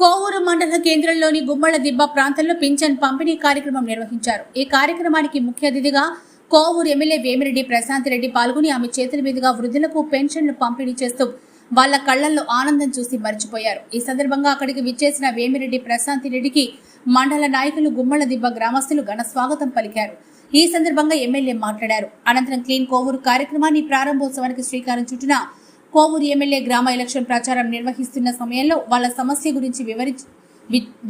కోవూరు మండల కేంద్రంలోని గుమ్మళ్ళ దిబ్బ ప్రాంతంలో పింఛన్ పంపిణీ కార్యక్రమం నిర్వహించారు. ఈ కార్యక్రమానికి ముఖ్య అతిథిగా కోవూరు ఎమ్మెల్యే వేమిరెడ్డి ప్రశాంత్ రెడ్డి పాల్గొని ఆమె చేతుల మీదుగా వృద్ధులకు పెన్షన్లు పంపిణీ చేస్తూ వాళ్ళ కళ్ళల్లో ఆనందం చూసి మరిచిపోయారు. ఈ సందర్భంగా అక్కడికి విచ్చేసిన వేమిరెడ్డి ప్రశాంతి రెడ్డికి మండల నాయకులు గుమ్మళ్ళ దిబ్బ గ్రామస్తులు ఘన స్వాగతం పలికారు. ఈ సందర్భంగా ఎమ్మెల్యే మాట్లాడారు. అనంతరం క్లీన్ కోవూరు కార్యక్రమాన్ని ప్రారంభోత్సవానికి శ్రీకారం చుట్టిన కోవూరు ఎమ్మెల్యే గ్రామ ఎలక్షన్ ప్రచారం నిర్వహిస్తున్న సమయంలో వాళ్ళ సమస్య గురించి వివరించి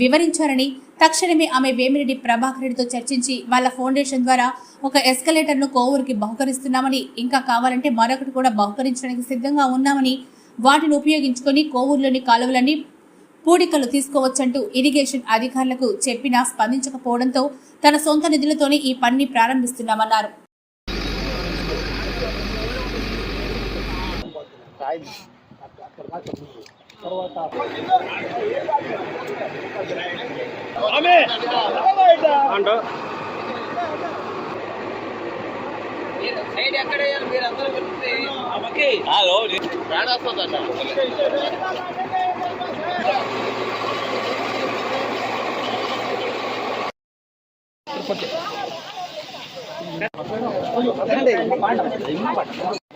వివరించారని తక్షణమే ఆమె వేమిరెడ్డి ప్రభాకర్ రెడ్డితో చర్చించి వాళ్ళ ఫౌండేషన్ ద్వారా ఒక ఎస్కలేటర్ను కోవూరుకి బహుకరిస్తున్నామని ఇంకా కావాలంటే మరొకటి కూడా బహుకరించడానికి సిద్ధంగా ఉన్నామని వాటిని ఉపయోగించుకొని కోవూరులోని కాలువలన్నీ పూడికలు తీసుకోవచ్చంటూ ఇరిగేషన్ అధికారులకు చెప్పినా స్పందించకపోవడంతో తన సొంత నిధులతోనే ఈ పనిని ప్రారంభిస్తున్నామన్నారు. అంటూ సైడ్ ఎక్కడ వేయాలి మీరు అందరూ కలిసి తేడా వస్తుందట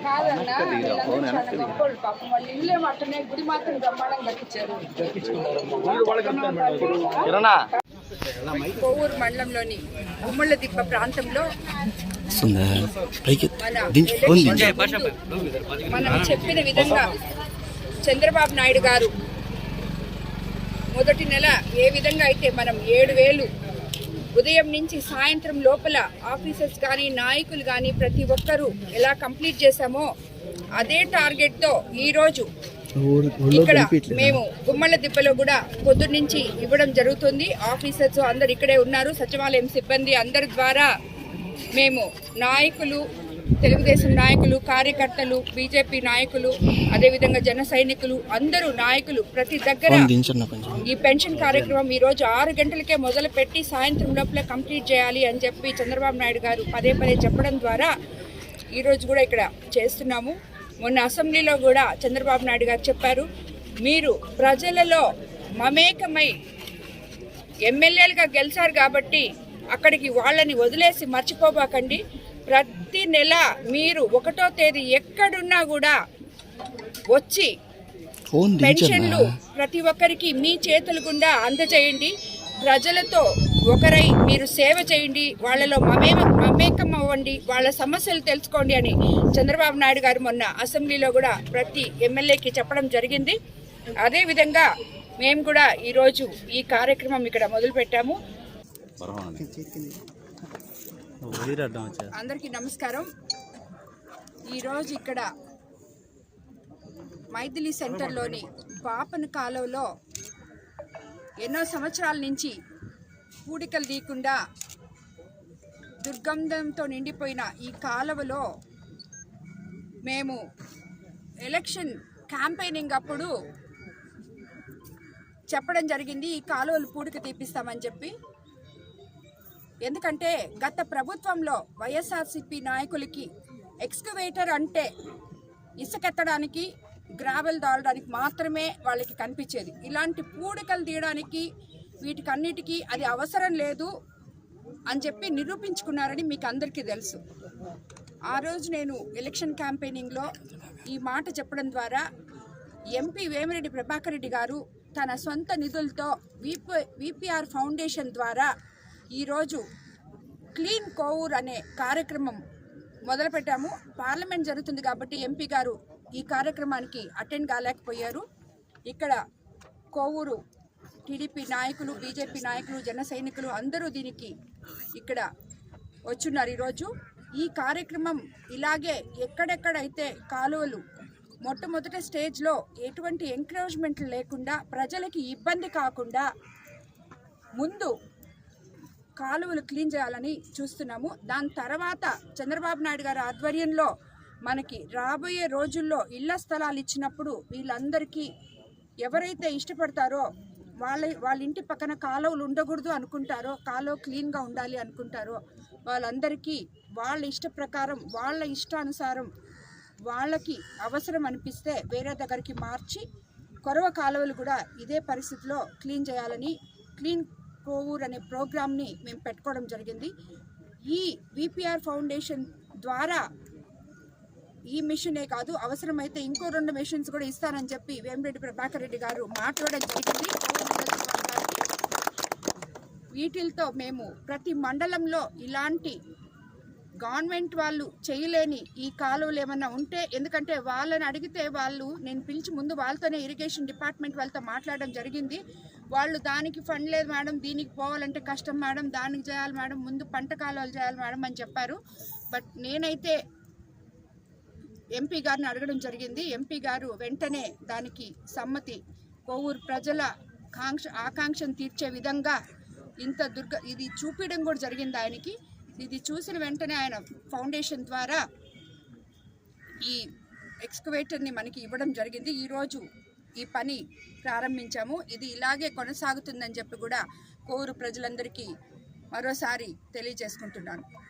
కాదన్నా వీళ్ళందరూ చాలా గొప్పోళ్ళు పాపం. వాళ్ళ ఇల్లే మాత్రమే గుడి మాత్రం బ్రహ్మాండం కట్టించారు. కిరణా. కోవూరు మండలంలోని గుమ్మళ్ళ దిబ్బ ప్రాంతంలో మనం చెప్పిన విధంగా చంద్రబాబు నాయుడు గారు మొదటి నెల ఏ విధంగా అయితే మనం ఏడు వేలు ఉదయం నుంచి సాయంత్రం లోపల ఆఫీసర్స్ కానీ నాయకులు కానీ ప్రతి ఒక్కరూ ఎలా కంప్లీట్ చేశామో అదే టార్గెట్తో ఈరోజు ఇక్కడ మేము గుమ్మళ్ళ దిబ్బలో కూడా పొద్దున్నుంచి ఇవ్వడం జరుగుతుంది. ఆఫీసర్స్ అందరు ఇక్కడే ఉన్నారు. సచివాలయం సిబ్బంది అందరి ద్వారా మేము నాయకులు తెలుగుదేశం నాయకులు కార్యకర్తలు బీజేపీ నాయకులు అదేవిధంగా జన సైనికులు అందరూ నాయకులు ప్రతి దగ్గర ఈ పెన్షన్ కార్యక్రమం ఈ రోజు ఆరు గంటలకే మొదలు పెట్టి సాయంత్రం లోపల కంప్లీట్ చేయాలి అని చెప్పి చంద్రబాబు నాయుడు గారు పదే పదే చెప్పడం ద్వారా ఈ రోజు కూడా ఇక్కడ చేస్తున్నాము. మొన్న అసెంబ్లీలో కూడా చంద్రబాబు నాయుడు గారు చెప్పారు మీరు ప్రజలలో మమేకమై ఎమ్మెల్యేలుగా గెలిచారు కాబట్టి అక్కడికి వాళ్ళని వదిలేసి మర్చిపోబాకండి. ప్రతి నెల మీరు ఒకటో తేదీ ఎక్కడున్నా కూడా వచ్చి పెన్షన్లు ప్రతి ఒక్కరికి మీ చేతుల గుండా అందజేయండి. ప్రజలతో ఒకరై మీరు సేవ చేయండి. వాళ్ళలో మమే మమేకం అవ్వండి. వాళ్ళ సమస్యలు తెలుసుకోండి అని చంద్రబాబు నాయుడు గారు మొన్న అసెంబ్లీలో కూడా ప్రతి ఎమ్మెల్యేకి చెప్పడం జరిగింది. అదేవిధంగా మేము కూడా ఈరోజు ఈ కార్యక్రమం ఇక్కడ మొదలుపెట్టాము. అందరికీ నమస్కారం. ఈరోజు ఇక్కడ మైథిలి సెంటర్లోని పాపన కాలువలో ఎన్నో సంవత్సరాల నుంచి పూడికలు తీయకుండా దుర్గంధంతో నిండిపోయిన ఈ కాలువలో మేము ఎలక్షన్ క్యాంపెయినింగ్ అప్పుడు చెప్పడం జరిగింది ఈ కాలువలు పూడిక తీపిస్తామని చెప్పి. ఎందుకంటే గత ప్రభుత్వంలో వైఎస్ఆర్సిపి నాయకులకి ఎక్స్కవేటర్ అంటే ఇసుకెత్తడానికి గ్రావెల్ దాడడానికి మాత్రమే వాళ్ళకి కనిపించేది. ఇలాంటి పూడికలు తీయడానికి వీటికన్నిటికీ అది అవసరం లేదు అని చెప్పి నిరూపించుకున్నారని మీకు అందరికీ తెలుసు. ఆ రోజు నేను ఎలక్షన్ క్యాంపెయినింగ్లో ఈ మాట చెప్పడం ద్వారా ఎంపీ వేమిరెడ్డి ప్రభాకర్ రెడ్డి గారు తన సొంత నిధులతో విపి విపిఆర్ ఫౌండేషన్ ద్వారా ఈరోజు క్లీన్ కోవూర్ అనే కార్యక్రమం మొదలుపెట్టాము. పార్లమెంట్ జరుగుతుంది కాబట్టి ఎంపీ గారు ఈ కార్యక్రమానికి అటెండ్ కాలేకపోయారు. ఇక్కడ కోవూరు టీడీపీ నాయకులు బీజేపీ నాయకులు జన సైనికులు అందరూ దీనికి ఇక్కడ వచ్చున్నారు ఈరోజు. ఈ కార్యక్రమం ఇలాగే ఎక్కడెక్కడైతే కాలువలు మొట్టమొదటి స్టేజ్లో ఎటువంటి ఎంకరేజ్మెంట్లు లేకుండా ప్రజలకి ఇబ్బంది కాకుండా ముందు కాలువలు క్లీన్ చేయాలని చూస్తున్నాము. దాని తర్వాత చంద్రబాబు నాయుడు గారి ఆధ్వర్యంలో మనకి రాబోయే రోజుల్లో ఇళ్ళ స్థలాలు ఇచ్చినప్పుడు వీళ్ళందరికీ ఎవరైతే ఇష్టపడతారో వాళ్ళ వాళ్ళ ఇంటి పక్కన కాలువలు ఉండకూడదు అనుకుంటారో కాలువ క్లీన్గా ఉండాలి అనుకుంటారో వాళ్ళందరికీ వాళ్ళ ఇష్ట ప్రకారం వాళ్ళ ఇష్టానుసారం వాళ్ళకి అవసరం అనిపిస్తే వేరే దగ్గరికి మార్చి కొరవ కాలువలు కూడా ఇదే పరిస్థితిలో క్లీన్ చేయాలని క్లీన్ కోవూర్ అనే ప్రోగ్రామ్ని మేము పెట్టుకోవడం జరిగింది. ఈ విపిఆర్ ఫౌండేషన్ ద్వారా ఈ మిషనే కాదు అవసరమైతే ఇంకో రెండు మిషన్స్ కూడా ఇస్తానని చెప్పి వేమిరెడ్డి ప్రభాకర్ రెడ్డి గారు మాట్లాడడం జరిగింది. వీటితో మేము ప్రతి మండలంలో ఇలాంటి గవర్నమెంట్ వాళ్ళు చేయలేని ఈ కాలువలు ఏమన్నా ఉంటే ఎందుకంటే వాళ్ళని అడిగితే వాళ్ళు నేను పిలిచి ముందు వాళ్ళతోనే ఇరిగేషన్ డిపార్ట్మెంట్ వాళ్ళతో మాట్లాడడం జరిగింది. వాళ్ళు దానికి ఫండ్ లేదు మేడం దీనికి పోవాలంటే కష్టం మేడం దానికి చేయాలి మేడం ముందు పంట కాలువలు చేయాలి మేడం అని చెప్పారు. బట్ నేనైతే ఎంపీ గారిని అడగడం జరిగింది. ఎంపీ గారు వెంటనే దానికి సమ్మతి కోవూరు ప్రజల కాంక్ష ఆకాంక్షను తీర్చే విధంగా ఇంత దుర్గ ఇది చూపించడం కూడా జరిగింది ఆయనకి. ఇది చూసిన వెంటనే ఆయన ఫౌండేషన్ ద్వారా ఈ ఎక్స్కవేటర్ని మనకి ఇవ్వడం జరిగింది. ఈరోజు ఈ పని ప్రారంభించాము. ఇది ఇలాగే కొనసాగుతుందని చెప్పి కూడా కోరు ప్రజలందరికీ మరోసారి తెలియజేసుకుంటున్నాను.